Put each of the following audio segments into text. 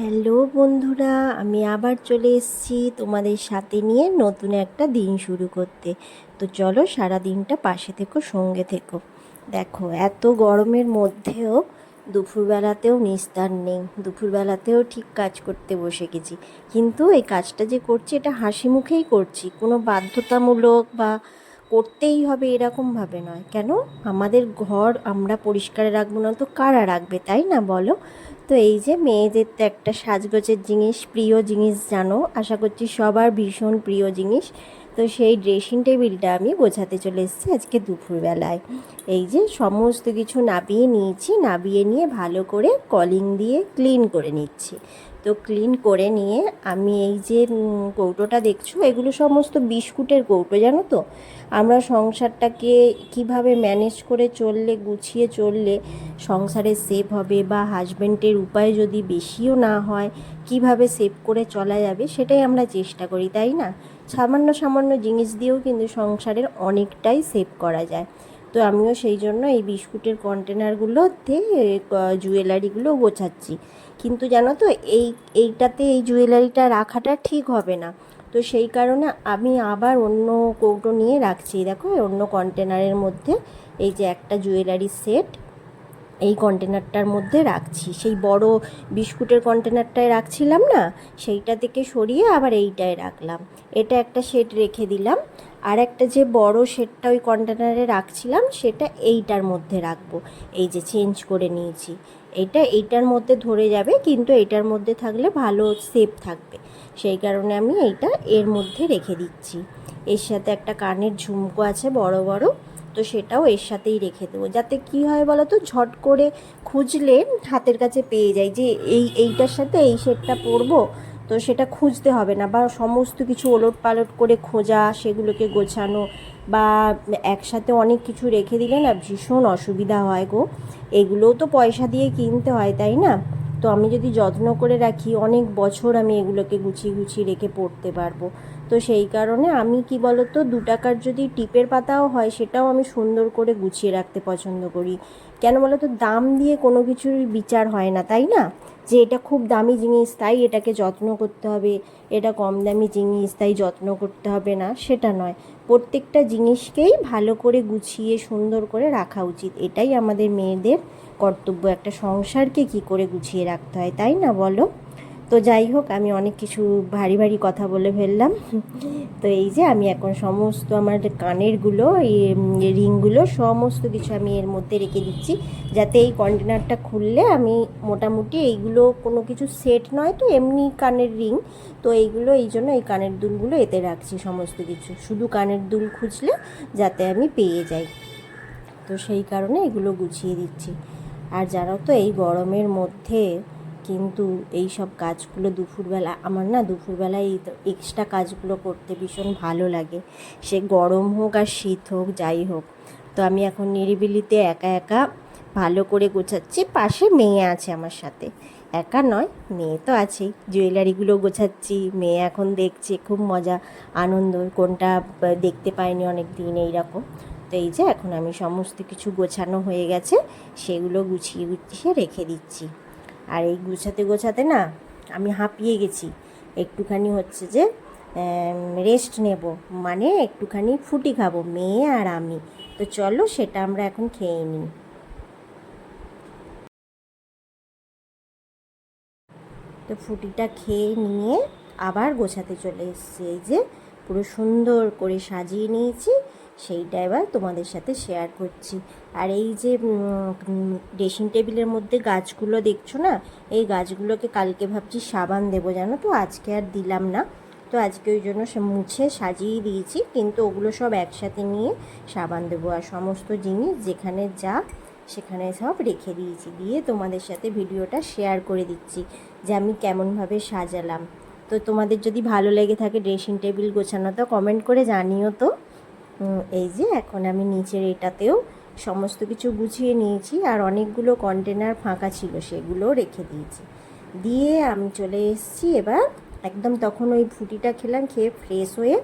Hello বন্ধুরা, আমি আবার চলে এসেছি তোমাদের সাথে নিয়ে নতুন একটা দিন শুরু করতে। তো চলো সারা দিনটা পাশে থেকো, সঙ্গে থেকো। দেখো, এত গরমের মধ্যেও দুপুরবেলাতেও নিস্তার নেই। দুপুরবেলাতেও ঠিক কাজ করতে বসে গেছি। কিন্তু এই কাজটা যে করছি, এটা হাসি মুখেই করছি। কোনো বাধ্যতামূলক বা করতেই হবে এরকমভাবে নয়। কেন? আমাদের ঘর আমরা পরিষ্কার রাখব না তো কারা রাখবে, তাই না বলো? তো এই যে মেয়েদের তো একটা সাজগোজের জিনিস, প্রিয় জিনিস জানো? আশা করছি সবার ভীষণ প্রিয় জিনিস। তো সেই ড্রেসিং টেবিলটা আমি গোছাতে চলে এসেছি আজকে দুপুরবেলায়। এই যে সমস্ত কিছু নাবিয়ে নিয়েছি, নাবিয়ে নিয়ে ভালো করে কলিং দিয়ে ক্লিন করে নিচ্ছি। তো ক্লিন করে নিয়ে আমি এই যে কৌটোটা দেখছ? এগুলো সমস্ত বিস্কুটের কৌটো, জানো তো? আমরা সংসারটাকে কীভাবে ম্যানেজ করে চললে, গুছিয়ে চললে সংসারে সেভ হবে বা হাজব্যান্ডের উপায় যদি বেশিও না হয়, কীভাবে সেভ করে চলা যাবে সেটাই আমরা চেষ্টা করি, তাই না? সামান্য সামান্য জিনিস দিয়েও কিন্তু সংসারের অনেকটাই সেভ করা যায়। তো আমিও সেই জন্য এই বিস্কুটের কন্টেনারগুলোতে জুয়েলারিগুলো গোছাচ্ছি। কিন্তু জানো তো, এই, এইটাতে এই জুয়েলারিটা রাখাটা ঠিক হবে না। তো সেই কারণে আমি আবার অন্য কৌটো নিয়ে রাখছি। দেখো, অন্য কন্টেনারের মধ্যে এই যে একটা জুয়েলারি সেট এই কন্টেনারটার মধ্যে রাখছি। সেই বড় বিস্কুটের কন্টেনারটায় রাখছিলাম না, সেইটা থেকে সরিয়ে আবার এইটায় রাখলাম। এটা একটা সেট রেখে দিলাম। আর একটা যে বড় সেটটা ওই কন্টেনারে রাখছিলাম, সেটা এইটার মধ্যে রাখব। এই যে চেঞ্জ করে নিয়েছি। এটা এইটার মধ্যে ধরে যাবে, কিন্তু এইটার মধ্যে থাকলে ভালো সেফ থাকবে। সেই কারণে আমি এইটা এর মধ্যে রেখে দিচ্ছি। এর সাথে একটা কানের ঝুমকো আছে, বড় বড়। তো সেটাও এর সাথেই রেখে দেবো। যাতে কি হয় বলো তো ঝট করে খুঁজলে হাতের কাছে পেয়ে যায় যে এই, এইটার সাথে এই সেটটা পরবো, তো সেটা খুঁজতে হবে না। বা সমস্ত কিছু ওলট পালট করে খোঁজা, সেগুলোকে গোছানো বা একসাথে অনেক কিছু রেখে দিলে না ভীষণ অসুবিধা হয় গো। এগুলোও তো পয়সা দিয়ে কিনতে হয়, তাই না? তো আমি যদি যত্ন করে রাখি, অনেক বছর আমি এগুলোকে গুছিয়ে গুছিয়ে রেখে পড়তে পারব। তো সেই কারণে আমি কি বলতো, দু টাকার যদি টিপের পাতাও হয়, সেটাও আমি সুন্দর করে গুছিয়ে রাখতে পছন্দ করি। কেন বলতো, দাম দিয়ে কোনো কিছুর বিচার হয় না, তাই না? যে এটা খুব দামি জিনিস, তাই এটাকে যত্ন করতে হবে, এটা কম দামি জিনিস, তাই যত্ন করতে হবে না, সেটা নয়। প্রত্যেকটা জিনিসকেই ভালো করে গুছিয়ে, সুন্দর করে রাখা উচিত। এটাই আমাদের মেয়েদের কর্তব্য, একটা সংসারকে কি করে গুছিয়ে রাখতে হয়, তাই না বলো? তো যাই হোক, আমি অনেক কিছু ভারী ভারী কথা বলে ফেললাম। তো এই যে আমি এখন সমস্ত আমার কানেরগুলো, এই রিংগুলো সমস্ত কিছু আমি এর মধ্যে রেখে দিচ্ছি। যাতে এই কন্টেনারটা খুললে আমি মোটামুটি এইগুলো কোনো কিছু সেট নয় তো, এমনি কানের রিং। তো এইগুলো, এই জন্য এই কানের দুলগুলো এতে রাখছি সমস্ত কিছু। শুধু কানের দুল খুঁজলে যাতে আমি পেয়ে যাই। তো সেই কারণে এগুলো গুছিয়ে দিচ্ছি। আর যারা তো, এই গরমের মধ্যে কিন্তু এই সব কাজগুলো দুপুরবেলা, আমার না দুপুরবেলায় এই এক্সট্রা কাজগুলো করতে ভীষণ ভালো লাগে। সে গরম হোক আর শীত হোক, যাই হোক। তো আমি এখন নিরিবিলিতে একা একা ভালো করে গোছাচ্ছি। পাশে মেয়ে আছে আমার সাথে। একা নয়, মেয়ে তো আছেই। জুয়েলারিগুলো গোছাচ্ছি, মেয়ে এখন দেখছে, খুব মজা, আনন্দ। কোনটা দেখতে পাইনি অনেক দিন এইরকম। তো এই যে এখন আমি সমস্ত কিছু গোছানো হয়ে গেছে, সেগুলো গুছিয়ে গুছিয়ে রেখে দিচ্ছি। আর এই গুছাতে গোছাতে না আমি হাঁপিয়ে গেছি। একটুখানি হচ্ছে যে রেস্ট নেব। মানে একটুখানি ফুটি খাব, মেয়ে আর আমি। তো চলো সেটা আমরা এখন খেয়ে নিই। তো ফুটিটা খেয়ে নিয়ে আবার গোছাতে চলে এসেছি। এই যে পুরো সুন্দর করে সাজিয়ে নিয়েছি। সেইটা এবার তোমাদের সাথে শেয়ার করছি। আর এই যে ড্রেসিং টেবিলের মধ্যে গাছগুলো দেখছ না? এই গাছগুলোকে কালকে ভাবছি সাবান দেবো, জানো তো? আজকে আর দিলাম না। তো আজকে ওই জন্য সে মুছে সাজিয়ে দিয়েছি, কিন্তু ওগুলো সব একসাথে নিয়ে সাবান দেবো। আর সমস্ত জিনিস যেখানে যা, সেখানে সব রেখে দিয়েছি। দিয়ে তোমাদের সাথে ভিডিওটা শেয়ার করে দিচ্ছি যে আমি কেমনভাবে সাজালাম। তো তোমাদের যদি ভালো লেগে থাকে ড্রেসিং টেবিল গোছানো, তো কমেন্ট করে জানিও তো। এই যে এখন আমি নিচের এটাতেও সমস্ত কিছু গুছিয়ে নিয়েছি আর অনেকগুলো কন্টেনার ফাঁকা ছিল সেগুলোও রেখে দিয়েছি। দিয়ে আমি চলে এসেছি এবার একদম তখন ওই ফুটিটা খেলাম, খেয়ে ফ্রেশ হয়ে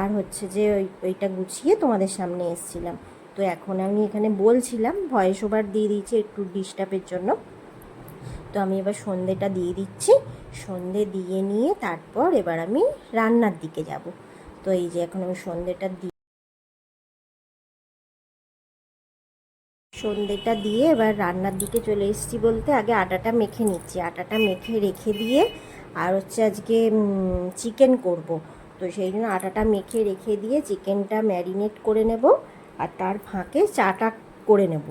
আর হচ্ছে যে ওই, ওইটা গুছিয়ে তোমাদের সামনে এসেছিলাম। তো এখন আমি এখানে বলছিলাম ভয়েস ওভার দিয়ে দিয়েছি একটু ডিস্টার্বের জন্য। তো আমি এবার সন্ধেটা দিয়ে দিচ্ছি, সন্ধে দিয়ে নিয়ে তারপর এবার আমি রান্নার দিকে যাব। তো এই যে এখন আমি সন্ধেটা সন্ধেটা দিয়ে এবার রান্নার দিকে চলে এসেছি বলতে আগে আটাটা মেখে নিচ্ছি। আটাটা মেখে রেখে দিয়ে আর হচ্ছে আজকে চিকেন করব। তো সেই জন্য আটাটা মেখে রেখে দিয়ে চিকেনটা ম্যারিনেট করে নেব আর তার ফাঁকে চাটা করে নেব।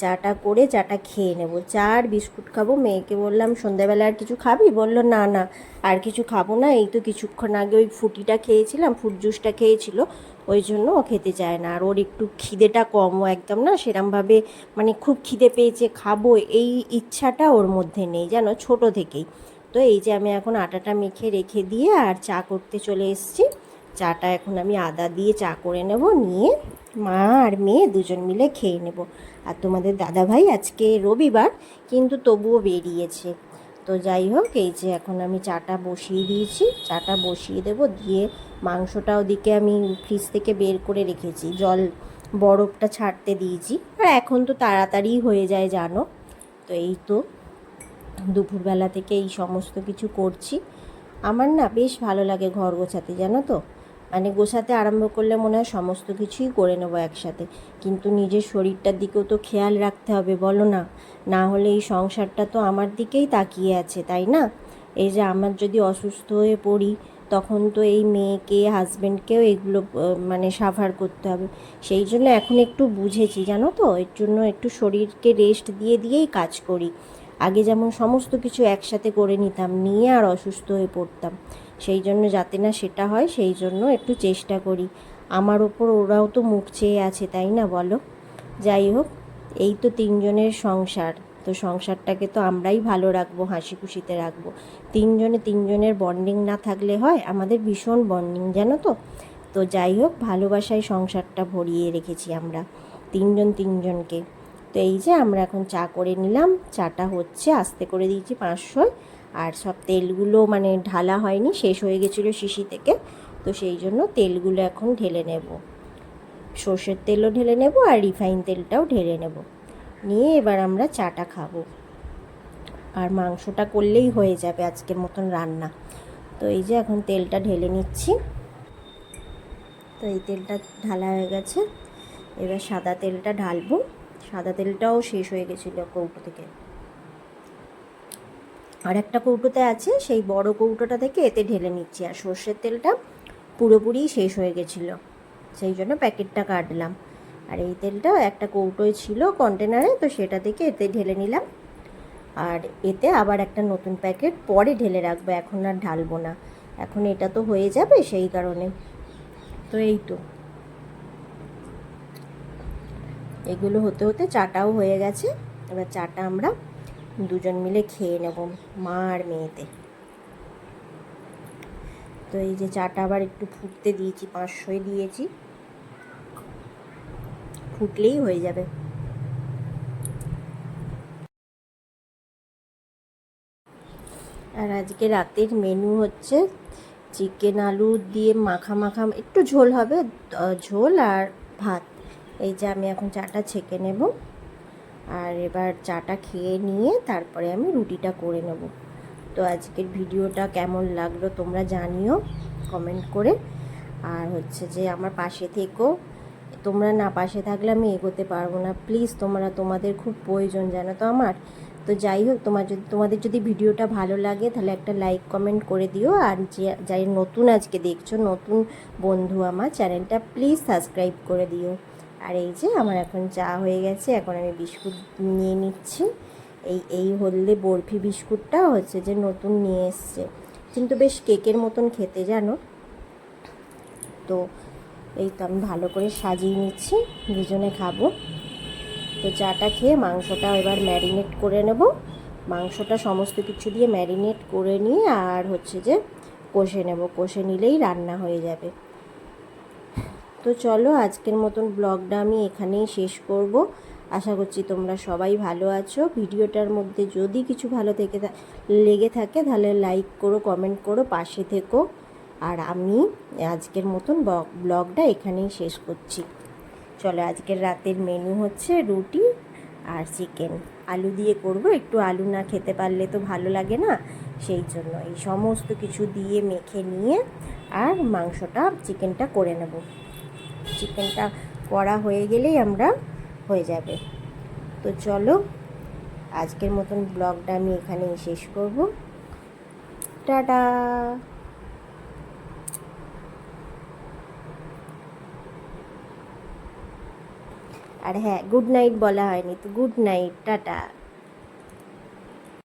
চাটা করে চাটা খেয়ে নেব। চা আর বিস্কুট খাব। মেয়েকে বললাম, সন্ধ্যাবেলা আর কিছু খাবি? বলল, না না, আর কিছু খাব না। এই তো কিছুক্ষণ আগে ওই ফুটিটা খেয়েছিলাম ফ্রুট জুসটা খেয়েছিল। ওই জন্য ও খেতে চায় না। আর ওর একটু খিদেটা কম, ও একদম না সেরমভাবে মানে খুব খিদে পেয়েছে। খাব, এই ইচ্ছাটা ওর মধ্যে নেই, জানো, ছোট থেকেই। তো এই যে আমি এখন আটাটা মেখে রেখে দিয়ে আর চা করতে চলে এসেছি। চাটা এখন আমি আদা দিয়ে চা করে নেব, নিয়ে মা আর মেয়ে দুজন মিলে খেয়ে নেব। আর তোমাদের দাদাভাই আজকে রবিবার, কিন্তু তবুও বেরিয়েছে। তো যাই হোক, এই যে এখন আমি চাটা বসিয়ে দিয়েছি। চাটা বসিয়ে দেব, দিয়ে মাংসটা ওদিকে আমি ফ্রিজ থেকে বের করে রেখেছি। জল বরফটা ছাড়তে দিয়েছি। আর এখন তো তাড়াতাড়ি হয়ে যায়, জানো? তো এই তো দুপুরবেলা থেকে এই সমস্ত কিছু করছি। আমার না বেশ ভালো লাগে ঘর গোছাতে, জানো তো? মানে গোছাতে আরম্ভ করলে মনে হয় সমস্ত কিছুই করে নেব একসাথে। কিন্তু নিজের শরীরটার দিকেও তো খেয়াল রাখতে হবে, বলো না? না হলে এই সংসারটা তো আমার দিকেই তাকিয়ে আছে, তাই না? এই যে আমার যদি অসুস্থ হয়ে পড়ি, তখন তো এই মেয়েকে হাজব্যান্ডকেও এগুলো মানে সাভার করতে হবে। সেই জন্য এখন একটু বুঝেছি, জানো তো? এর জন্য একটু শরীরকে রেস্ট দিয়ে দিয়েই কাজ করি। আগে যেমন সমস্ত কিছু একসাথে করে নিতাম, নিয়ে আর অসুস্থ হয়ে পড়তাম। সেই জন্য যাতে না সেটা হয়, সেই জন্য একটু চেষ্টা করি। আমার ওপর ওরাও তো মুখ চেয়ে আছে, তাই না বলো? যাই হোক, এই তো তিনজনের সংসার। তো সংসারটাকে তো আমরাই ভালো রাখব হাসি খুশিতে রাখব। তিনজনে তিনজনের বন্ডিং না থাকলে হয়, আমাদের ভীষণ বন্ডিং জানো তো? তো যাই হোক, ভালোবাসায় সংসারটা ভরিয়ে রেখেছি আমরা, তিনজন তিনজনকে। তো এই যে আমরা এখন চা করে নিলাম, চাটা হচ্ছে, আস্তে করে দিয়েছি পাঁচশোয়। আর সব তেলগুলো মানে ঢালা হয়নি, শেষ হয়ে গেছিল শিশি থেকে। তো সেই জন্য তেলগুলো এখন ঢেলে নেব। সর্ষের তেলও ঢেলে নেব আর রিফাইন তেলটাও ঢেলে নেব। নিয়ে এবার আমরা চাটা খাব। আর মাংসটা করলেই হয়ে যাবে আজকের মতন রান্না। তো এই যে এখন তেলটা ঢেলে নিচ্ছি। তো এই তেলটা ঢালা হয়ে গেছে। এবার সাদা তেলটা ঢালবো। সাদা তেলটাও শেষ হয়ে গেছিল কৌটো থেকে। আর একটা কৌটোতে আছে, সেই বড় কৌটোটা থেকে এতে ঢেলে নিচ্ছি আর সর্ষের তেলটা পুরোপুরি শেষ হয়ে গেছিল। সেই জন্য প্যাকেটটা কাটলাম। আর এই তেলটা একটা কৌটোয় ছিল কন্টেনারে, তো সেটা থেকে এতে ঢেলে নিলাম। আর এতে আবার একটা নতুন প্যাকেট পরে ঢেলে রাখব, এখন আর ঢালবো না। এখন এটা তো হয়ে যাবে সেই কারণে। তো এই তো। এগুলো হতে হতে চাটাও হয়ে গেছে। এবার চাটা আমরা দুজন মিলে খেয়ে নেব, মা আর মেয়েতে। তো এই যে চাটা আবার একটু ফুটতে দিয়েছি পাঁচশোয় দিয়েছি। ফুটলেই হয়ে যাবে। আর আজকে রাতের মেনু হচ্ছে চিকেন আলু দিয়ে মাখা মাখা, একটু ঝোল হবে ঝোল আর ভাত। এই যে আমি এখন চাটা ছেঁকে নেব। আর এবার চাটা খেয়ে নিয়ে তারপরে আমি রুটিটা করে নেব। তো আজকের ভিডিওটা কেমন লাগল তোমরা জানিও কমেন্ট করে। আর হচ্ছে যে আমার পাশে থেকেও তোমরা না পাশে থাকলে আমি এগোতে পারব না। প্লিজ তোমরা, তোমাদের খুব প্রয়োজন জানো তো আমার। তো যাই হোক, তোমার যদি, তোমাদের যদি ভিডিওটা ভালো লাগে তাহলে একটা লাইক, কমেন্ট করে দিও। আর যে যাই নতুন আজকে দেখছ, নতুন বন্ধু আমার, চ্যানেলটা প্লিজ সাবস্ক্রাইব করে দিও। আর এই যে আমার এখন চা হয়ে গেছে, এখন আমি বিস্কুট নিয়ে নিচ্ছি। এই এই হলদে বরফি বিস্কুটটা হচ্ছে যে নতুন নিয়ে এসছে। কিন্তু বেশ কেকের মতন খেতে জানো? তো এই তো আমি ভালো করে সাজিয়ে নিচ্ছি, দুজনে খাব। তো চাটা খেয়ে মাংসটা এবার ম্যারিনেট করে নেব। মাংসটা সমস্ত কিছু দিয়ে ম্যারিনেট করে নিয়ে আর হচ্ছে যে কষে নেব। কষে নিলেই রান্না হয়ে যাবে। তো চলো আজকের মতন ব্লগটা আমি এখানেই শেষ করব। আশা করছি তোমরা সবাই ভালো আছো। ভিডিওটার মধ্যে যদি কিছু ভালো থেকে লেগে থাকে তাহলে লাইক করো কমেন্ট করো, পাশে থেকো। আর আমি আজকের মতন ব্লগটা এখানেই শেষ করছি। চলো আজকের রাতের মেনু হচ্ছে রুটি আর চিকেন আলু দিয়ে করব, একটু আলু না খেতে পারলে তো ভালো লাগে না। সেই জন্য এই সমস্ত কিছু দিয়ে মেখে নিয়ে আর মাংসটা চিকেনটা করে নেব। চিকেনটা করা হয়ে গেলেই আমরা হয়ে যাবে। তো চলো, আজকের মতন ব্লগটা আমি এখানেই শেষ করব। টাটা! আর হ্যাঁ গুড নাইট বলা হয়নি, তো গুড নাইট, টাটা!